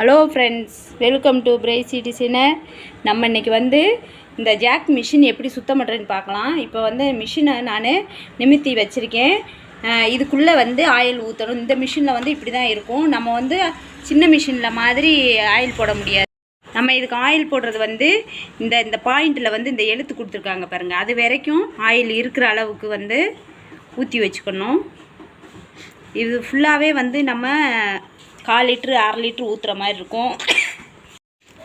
Hello friends welcome to Praisy designer நம்ம இன்னைக்கு வந்து இந்த ஜாக் மிஷின் எப்படி சுத்தம் பண்ணுறேன்னு பார்க்கலாம். இப்போ வந்து மிஷினை நான் நிமித்தி வச்சுருக்கேன். இதுக்குள்ளே வந்து ஆயில் ஊற்றணும் இந்த மிஷினில் வந்து இப்படி தான் இருக்கும். நம்ம வந்து சின்ன மிஷினில் மாதிரி ஆயில் போட முடியாது. நம்ம இதுக்கு ஆயில் போடுறது வந்து இந்த இந்த பாயிண்டில் வந்து இந்த எழுத்து கொடுத்துருக்காங்க பாருங்கள் அது வரைக்கும் ஆயில் இருக்கிற அளவுக்கு வந்து ஊற்றி வச்சுக்கணும். இது ஃபுல்லாகவே வந்து நம்ம கால் லிட்ரு அரை லிட்ரு ஊற்றுற மாதிரி இருக்கும்.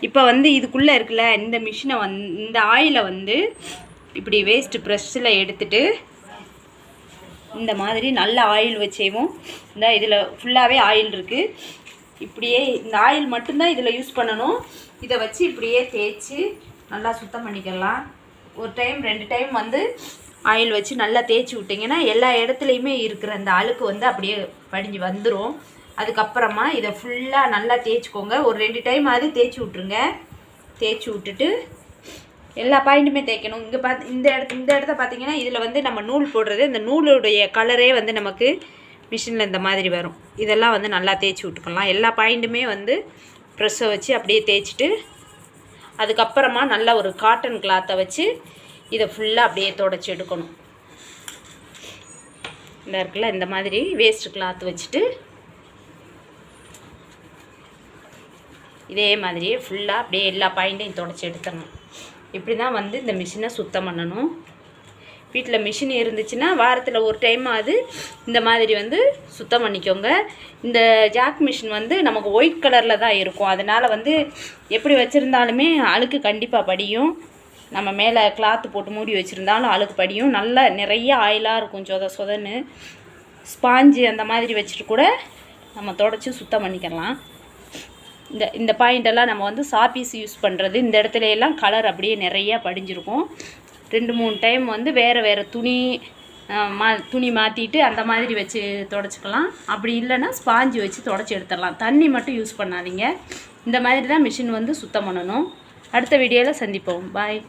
இப்போ வந்து இதுக்குள்ளே இருக்குல்ல இந்த மிஷினை வந் இந்த ஆயிலை வந்து இப்படி வேஸ்ட்டு ப்ரெஷ்ஷில் எடுத்துட்டு இந்த மாதிரி நல்ல ஆயில் வச்சேவும். இந்த இதில் ஃபுல்லாகவே ஆயில் இருக்குது இப்படியே இந்த ஆயில் மட்டும்தான் இதில் யூஸ் பண்ணணும். இதை வச்சு இப்படியே தேய்ச்சி நல்லா சுத்தம் பண்ணிக்கலாம். ஒரு டைம் ரெண்டு டைம் வந்து ஆயில் வச்சு நல்லா தேய்ச்சி விட்டிங்கன்னா எல்லா இடத்துலையுமே இருக்கிற அந்த அழுக்கு வந்து அப்படியே படிஞ்சு வந்துடும் அதுக்கப்புறமா இதை ஃபுல்லாக நல்லா தேய்ச்சிக்கோங்க. ஒரு ரெண்டு டைம் ஆகுது தேய்ச்சி விட்ருங்க தேய்ச்சி விட்டுட்டு எல்லா பாயிண்ட்டுமே தேய்க்கணும். இங்கே பார்த்து இந்த இடத்து இந்த இடத்த பார்த்தீங்கன்னா இதில் வந்து நம்ம நூல் போடுறது இந்த நூலுடைய கலரே வந்து நமக்கு மிஷினில் இந்த மாதிரி வரும். இதெல்லாம் வந்து நல்லா தேய்ச்சி விட்டுக்கலாம். எல்லா பாயிண்ட்டுமே வந்து ப்ரெஸ்ஸை வச்சு அப்படியே தேய்ச்சிட்டு அதுக்கப்புறமா நல்லா ஒரு காட்டன் கிளாத்தை வச்சு இதை ஃபுல்லாக அப்படியே தொடச்சி எடுக்கணும். இந்த இருக்குல்ல இந்த மாதிரி வேஸ்ட் கிளாத் வச்சுட்டு இதே மாதிரியே ஃபுல்லாக அப்படியே எல்லா பாயிண்ட்டையும் தொடச்சி எடுத்துடணும். இப்படி தான் வந்து இந்த மிஷினை சுத்தம் பண்ணணும். வீட்டில் மிஷின் இருந்துச்சுன்னா வாரத்தில் ஒரு டைம் ஆகுது இந்த மாதிரி வந்து சுத்தம் பண்ணிக்கோங்க. இந்த ஜாக் மிஷின் வந்து நமக்கு ஒயிட் கலரில் தான் இருக்கும். அதனால் வந்து எப்படி வச்சுருந்தாலுமே அழுக்கு கண்டிப்பாக படியும். நம்ம மேலே கிளாத்து போட்டு மூடி வச்சுருந்தாலும் அழுக்கு படியும். நல்லா நிறைய ஆயிலாக இருக்கும். சொத சொதன்னு. ஸ்பாஞ்சு அந்த மாதிரி வச்சுட்டு கூட நம்ம தொடச்சி சுத்தம் பண்ணிக்கலாம். இந்த இந்த பாயிண்டெல்லாம் நம்ம வந்து சாப்பீஸ் யூஸ் பண்ணுறது இந்த இடத்துல எல்லாம் கலர் அப்படியே நிறையா படிஞ்சிருக்கும். ரெண்டு மூணு டைம் வந்து வேறு வேறு துணி மா துணி மாற்றிட்டு அந்த மாதிரி வச்சு தொடச்சிக்கலாம். அப்படி இல்லைன்னா ஸ்பாஞ்சு வச்சு தொடச்சி எடுத்துடலாம். தண்ணி மட்டும் யூஸ் பண்ணாதீங்க. இந்த மாதிரி தான் மிஷின் வந்து சுத்தம் பண்ணணும். அடுத்த வீடியோவில் சந்திப்போம். பாய்